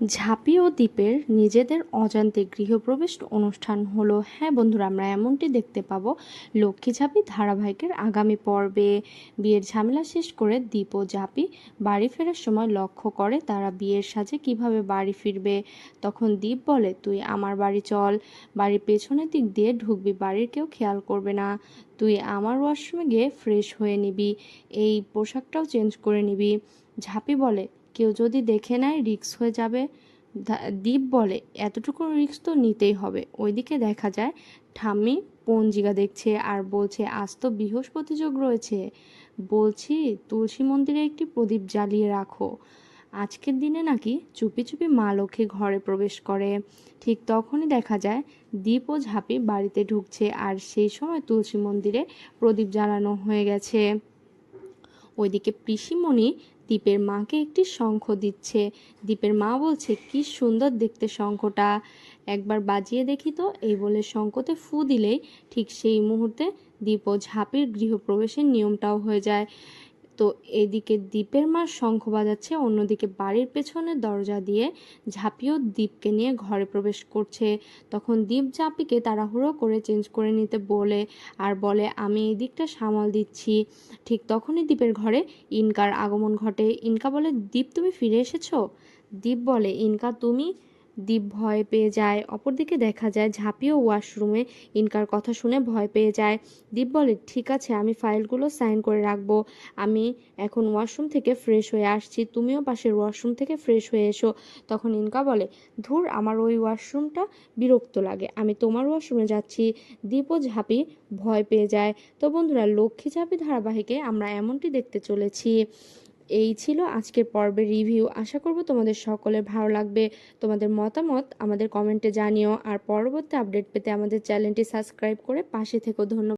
ঝাঁপি ও দ্বীপের নিজেদের অজান্তে গৃহপ্রবেশ অনুষ্ঠান হলো। হ্যাঁ বন্ধুরা, আমরা এমনটি দেখতে পাবো। লক্ষ্মী ঝাঁপি ধারাবাহিকের আগামী পর্বে। বিয়ের ঝামেলা শেষ করে দীপ ও ঝাঁপি বাড়ি ফেরার সময় লক্ষ্য করে তারা বিয়ের সাজে কীভাবে বাড়ি ফিরবে। তখন দীপ বলে, তুই আমার বাড়ি চল। বাড়ির পেছনের দিক দিয়ে ঢুকবি, বাড়ির কেউ খেয়াল করবে না। তুই আমার ওয়াশরুমে গিয়ে ফ্রেশ হয়ে নিবি। এই পোশাকটাও চেঞ্জ করে নিবি। ঝাঁপি বলে কেউ যদি দেখে নেয় রিক্স হয়ে যাবে। দ্বীপ বলে, এতটুকু রিক্স তো নিতেই হবে। ওইদিকে দেখা যায়, ঠাম্মি পঞ্জিকা দেখছে আর বলছে, আজ তো বৃহস্পতি যোগ রয়েছে। বলছি, তুলসী মন্দিরে একটি প্রদীপ জ্বালিয়ে রাখো। আজকের দিনে নাকি চুপি চুপি মা লক্ষ্মী ঘরে প্রবেশ করে। ঠিক তখনই দেখা যায়, দীপ ও ঝাঁপি বাড়িতে ঢুকছে আর সেই সময় তুলসী মন্দিরে প্রদীপ জ্বালানো হয়ে গেছে। ওইদিকে পিসিমণি দীপের মাকে একটি শঙ্খ দিচ্ছে। দীপের মা বলছে, কি সুন্দর দেখতে শঙ্খটা। একবার বাজিয়ে দেখি তো, এই বলে শঙ্খতে ফু দিলেই ঠিক সেই মুহূর্তে দীপ ও ঝাঁপির গৃহপ্রবেশের নিয়মটাও হয়ে যায়। তো এদিকে দ্বীপের মা শঙ্খ বাজাচ্ছে, অন্যদিকে বাড়ির পেছনে দরজা দিয়ে ঝাঁপিও দ্বীপকে নিয়ে ঘরে প্রবেশ করছে। তখন দ্বীপ ঝাঁপিকে তাড়াহুড়ো করে চেঞ্জ করে নিতে বলে আর বলে, আমি এই দিকটা সামাল দিচ্ছি। ঠিক তখনই দ্বীপের ঘরে ইনকার আগমন ঘটে। ইনকা বলে দ্বীপ তুমি ফিরে এসেছ? দ্বীপ বলে, ইনকা, তুমি দীপ ভয় পেয়ে যায়। অপরদিকে দেখা যায় ঝাঁপিও ওয়াশরুমে ইনকার কথা শুনে ভয় পেয়ে যায়। দীপ বলে, ঠিক আছে, আমি ফাইলগুলো সাইন করে রাখব। আমি এখন ওয়াশরুম থেকে ফ্রেশ হয়ে আসছি। তুমিও পাশের ওয়াশরুম থেকে ফ্রেশ হয়ে এসো। তখন ইনকা বলে, ধুর, আমার ওই ওয়াশরুমটা বিরক্ত লাগে। আমি তোমার ওয়াশরুমে যাচ্ছি। দীপ ও ঝাঁপি ভয় পেয়ে যায়। তো বন্ধুরা, লক্ষ্মী ঝাঁপি ধারাবাহিকে আমরা এমনটি দেখতে চলেছি। এই ছিল আজকের পর্বের রিভিউ। আশা করব তোমাদের সকলের ভালো লাগবে। তোমাদের মতামত আমাদের কমেন্টে জানিও। আর পরবর্তী আপডেট পেতে আমাদের চ্যানেলটি সাবস্ক্রাইব করে পাশে থেকো। ধন্যবাদ।